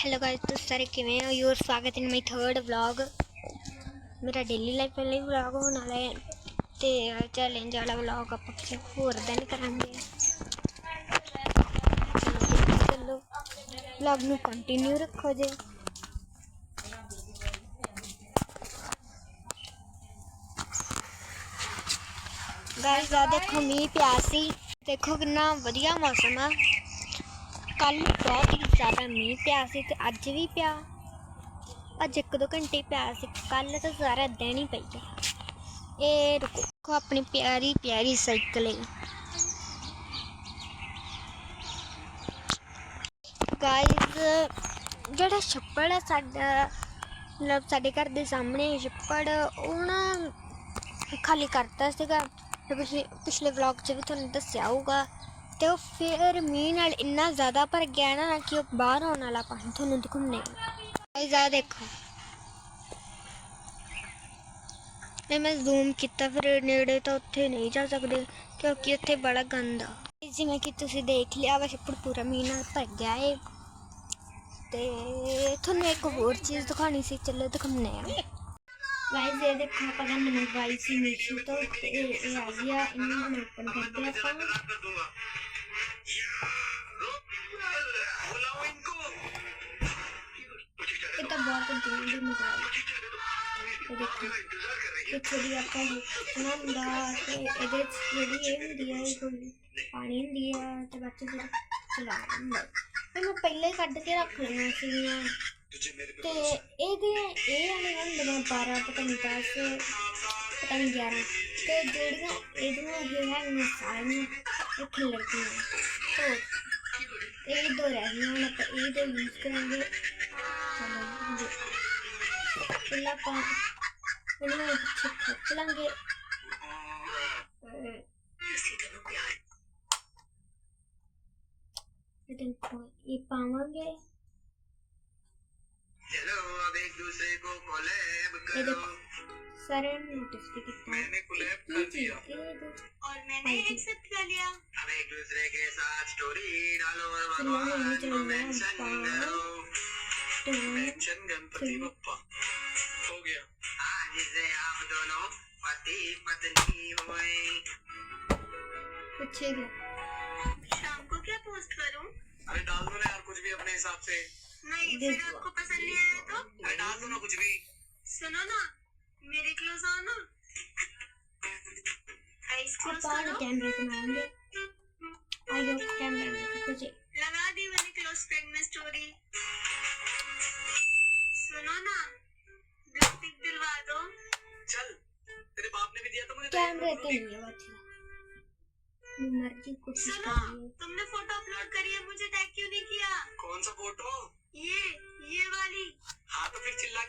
Hello guys ਤੁਸੀਂ ਸਾਰੇ ਕਿਵੇਂ ਹੋ ਯੂਰ ਸਵਾਗਤ ਇਨ ਮਾਈ ਥਰਡ ਵਲੌਗ ਮੇਰਾ ਡੇਲੀ ਲਾਈਫ ਵਾਲਾ ਹੀ ਵਲੌਗ ਹੋਣ ਵਾਲਾ ਹੈ ਤੇ ਚੈਲੰਜ ਵਾਲਾ ਵਲੌਗ ਆਪਾਂ ਕਿਸੇ ਹੋਰ ਦਿਨ ਕਰਾਂਗੇ। ਚਲੋ ਵਲੌਗ ਨੂੰ ਕੰਟੀਨਿਊ ਰੱਖੋ ਜੇ। ਗਾਇਸ ਆ ਦੇਖੋ ਮੀਂਹ ਪਿਆ ਸੀ। ਦੇਖੋ ਕਿੰਨਾ ਵਧੀਆ ਮੌਸਮ ਆ। ਕੱਲ ਬਹੁਤ ਹੀ ਜ਼ਿਆਦਾ ਮੀਂਹ ਪਿਆ ਸੀ ਤੇ ਅੱਜ ਵੀ ਪਿਆ। ਅੱਜ ਇੱਕ ਦੋ ਘੰਟੇ ਪਿਆ ਸੀ, ਕੱਲ ਤਾਂ ਸਾਰਾ ਦਿਨ ਹੀ ਪਈ ਗਿਆ ਇਹ ਰੁਕੋ ਆਪਣੀ ਪਿਆਰੀ ਪਿਆਰੀ ਸਾਈਕਲ ਹੈ ਗਾਇਸ ਜਿਹੜਾ ਛੱਪੜ ਹੈ ਸਾਡਾ, ਮਤਲਬ ਸਾਡੇ ਘਰ ਦੇ ਸਾਹਮਣੇ ਛੱਪੜ, ਉਹ ਨਾ ਖਾਲੀ ਕਰਤਾ ਸੀਗਾ। ਪਿਛਲੇ ਪਿਛਲੇ ਵਲੌਗ 'ਚ ਵੀ ਤੁਹਾਨੂੰ ਦੱਸਿਆ ਹੋਊਗਾ। ਤੇ ਉਹ ਫਿਰ ਮੀਂਹ ਨਾਲ ਇੰਨਾ ਜ਼ਿਆਦਾ ਭਰ ਗਿਆ ਨਾ ਕਿ ਉਹ ਬਾਹਰ ਆਉਣ ਵਾਲਾ ਪਾਣੀ ਤੁਹਾਨੂੰ ਦਿਖਾਉਂਦੇ ਗਾਇਸ ਆ ਦੇਖੋ। ਤੇ ਮੈਂ ਜ਼ੂਮ ਕੀਤਾ, ਫਿਰ ਨੇੜੇ ਤਾਂ ਉੱਥੇ ਨਹੀਂ ਜਾ ਸਕਦੇ ਕਿਉਂਕਿ ਉੱਥੇ ਬੜਾ ਗੰਦ ਜਿਵੇਂ ਕਿ ਤੁਸੀਂ ਦੇਖ ਲਿਆ ਵਾ ਛੱਪੜ ਪੂਰਾ ਮੀਂਹ ਨਾਲ ਭਰ ਗਿਆ ਏ। ਤੇ ਤੁਹਾਨੂੰ ਇੱਕ ਹੋਰ ਚੀਜ਼ ਦਿਖਾਣੀ ਸੀ, ਚਲੋ ਦਿਖਾਉਣੇ ਆ ਗਾਇਸ ਇਹ ਦੇਖੋ ਆਪਾਂ ਨੇ ਮੰਗਵਾਈ ਸੀ ਮੀਸ਼ੋ ਤੋਂ ਤੇ ਇਹ ਆ ਗਿਆ, ਇਹਨੂੰ ਓਪਨ ਕਰਦੇ ਆਪਾਂ। ਇਹ ਤਾਂ ਬਹੁਤ ਦੂਰ ਦੀ ਮੰਗਵਾਈ ਇਹ ਦੇਖੋ ਇੱਥੇ ਦੀ ਆਪਾਂ ਦੇਖਣਾ ਹੁੰਦਾ ਤੇ ਇਹਦੇ 'ਚ ਜਿਹੜੀ ਇਹ ਪਾਣੀ ਹੁੰਦੀ ਆ ਤੇ ਬੱਚੇ ਫਿਰ ਚਲਾਉਣਾ ਹੁੰਦਾ ਇਹ ਮੈਂ ਪਹਿਲਾਂ ਹੀ ਕੱਢ ਕੇ ਰੱਖ ਲੈਣਾ ਸੀਗੀਆਂ ਤੇ ਇਹਦੇ ਇਹ ਵਾਲੇ ਹੁੰਦੇ 12 ਪਤਾ ਨਹੀਂ 10 ਪਤਾ ਨਹੀਂ 11 ਤੇ ਜਿਹੜੀਆਂ ਇਹਦੀਆਂ ਇਹ ਹੈਗੀਆਂ ਸਾਰੀਆਂ ਇਹ ਖਿਲਰ तो ये दो रह गई मतलब ये दो यूज़ करेंगे चलो चूल्हा पर चूल्हा छिप चलाएँगे ये पावांगे हेलो अब एक दूसरे को कोलैब करो। सारे नोटिस भी कितना मैंने कोलैब कर दिया। और मैंने हाँ एक्सेप्ट कर लिया। अब एक दूसरे के साथ स्टोरी डालो और भगवान को मेंशन करो। मेंशन गणपति। बप्पा। हो गया। आज से आप दोनों पति पत्नी हुए। पूछे गया शाम को क्या पोस्ट करूँ? अरे डाल दो ना यार कुछ भी अपने हिसाब से। नहीं फिर आपको पसंद नहीं आया तो? अरे डाल दो ना कुछ भी। सुनो ना मेरे क्लोज आओ ना। आइस क्लोज करो। कैमरे को मारेंगे कैमरे में कुछ लगा दी मैंने क्लोज फ्रेंड में स्टोरी सुनो ना। ब्लू टिक दिलवा दो। चल तेरे बाप ने भी दिया तो मुझे कैमरे पे नहीं है बच्चा मर्ज़ी कुछ सुनो तुमने फ़ोटो अपलोड करी है मुझे टैग क्यों नहीं किया। कौन सा फ़ोटो ये ये वाली तो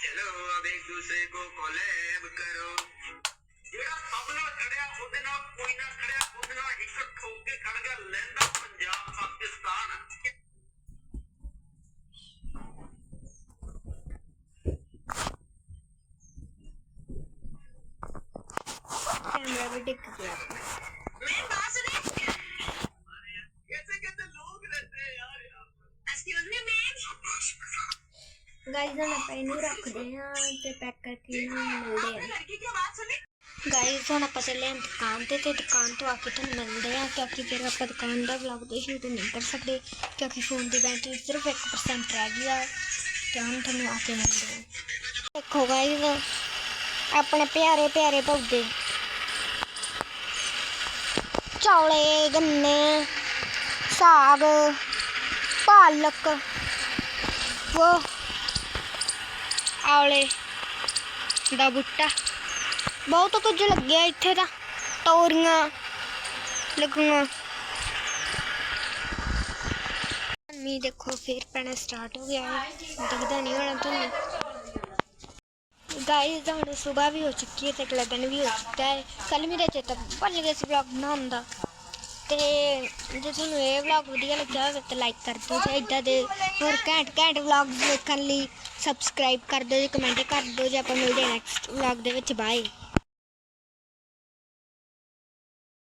चलो अब एक दूसरे को कोलैब करो ਜਿਹੜਾ ਸਭ ਨਾਲ ਖੜਿਆ ਉਹਦੇ ਨਾਲ ਕੋਈ ਨਾ ਖੜਿਆ ਉਹਦੇ ਨਾਲ ਇੱਕ ਠੋਕ ਕੇ ਖੜ ਗਿਆ ਲਹਿੰਦਾ ਪੰਜਾਬ ਪਾਕਿਸਤਾਨ कैमरा भी दिख गया ਗਾਈਜ਼ ਹੁਣ ਆਪਾਂ ਇਹਨੂੰ ਰੱਖਦੇ ਹਾਂ ਤੇ ਪੈਕ ਕਰਕੇ ਇਹਨੂੰ ਮਿਲਦੇ ਹਾਂ। ਗਾਈਜ਼ ਹੁਣ ਆਪਾਂ ਚੱਲੇ ਹਾਂ ਦੁਕਾਨ ਤੇ ਤੇ ਦੁਕਾਨ ਤੋਂ ਆ ਕੇ ਤੁਹਾਨੂੰ ਮਿਲਦੇ ਹਾਂ ਕਿਉਂਕਿ ਫਿਰ ਆਪਾਂ ਦੁਕਾਨ ਦਾ ਵਲੌਗ ਦੇ ਸ਼ੂਟ ਨਹੀਂ ਕਰ ਸਕਦੇ ਕਿਉਂਕਿ ਫੋਨ ਦੀ ਬੈਟਰੀ ਸਿਰਫ 1% ਰਹਿ ਗਈ ਆ ਤੇ ਹੁਣ ਤੁਹਾਨੂੰ ਆ ਕੇ ਮਿਲਦੇ ਹਾਂ। ਦੇਖੋ ਗਾਈਜ਼ ਆਪਣੇ ਪਿਆਰੇ ਪਿਆਰੇ ਪੌਦੇ ਚੌਲੇ, ਗੰਨੇ, ਸਾਗ, ਪਾਲਕ ਉਹ ਆਲੇ ਦਾ ਬੁੱਟਾ। ਬਹੁਤ ਕੁਝ ਲੱਗਿਆ ਇੱਥੇ ਤਾਂ। ਤੋਰੀਆਂ ਲੱਗੀਆਂ। ਮੀ ਦੇਖੋ, ਫੇਰ ਪੈਣਾ ਸਟਾਰਟ ਹੋ ਗਿਆ। ਹੈ ਦਿਖਦਾ ਨਹੀਂ ਹੋਣਾ ਤੁਹਾਨੂੰ। ਗਾਇਸ ਹੁਣ ਸਵੇਰ ਵੀ ਹੋ ਚੁੱਕੀ ਹੈ ਤੇ ਅਗਲਾ ਦਿਨ ਵੀ ਹੋ ਚੁੱਕਾ ਹੈ। ਕੱਲ ਮੇਰਾ ਚੇਤਾ ਭੁੱਲ ਗਿਆ ਸੀ ਵਲੌਗ ਬਣਾਉਣ ਦਾ। ਤੇ ਜੇ ਤੁਹਾਨੂੰ ਇਹ ਵਲੌਗ ਵਧੀਆ ਲੱਗਿਆ ਹੋਵੇ ਤਾਂ ਲਾਈਕ ਕਰ ਦਿਓ ਤੇ ਇਦਾਂ ਦੇ ਹੋਰ ਘੈਂਟ ਘੈਂਟ ਵਲੌਗ ਦੇਖਣ ਲਈ। ਸਬਸਕ੍ਰਾਈਬ ਕਰ ਦਿਓ ਜੀ ਕਮੈਂਟ ਕਰ ਦਿਓ ਜੀ ਆਪਾਂ ਮਿਲਦੇ ਨੈਕਸਟ ਵਲੌਗ ਦੇ ਵਿੱਚ ਬਾਏ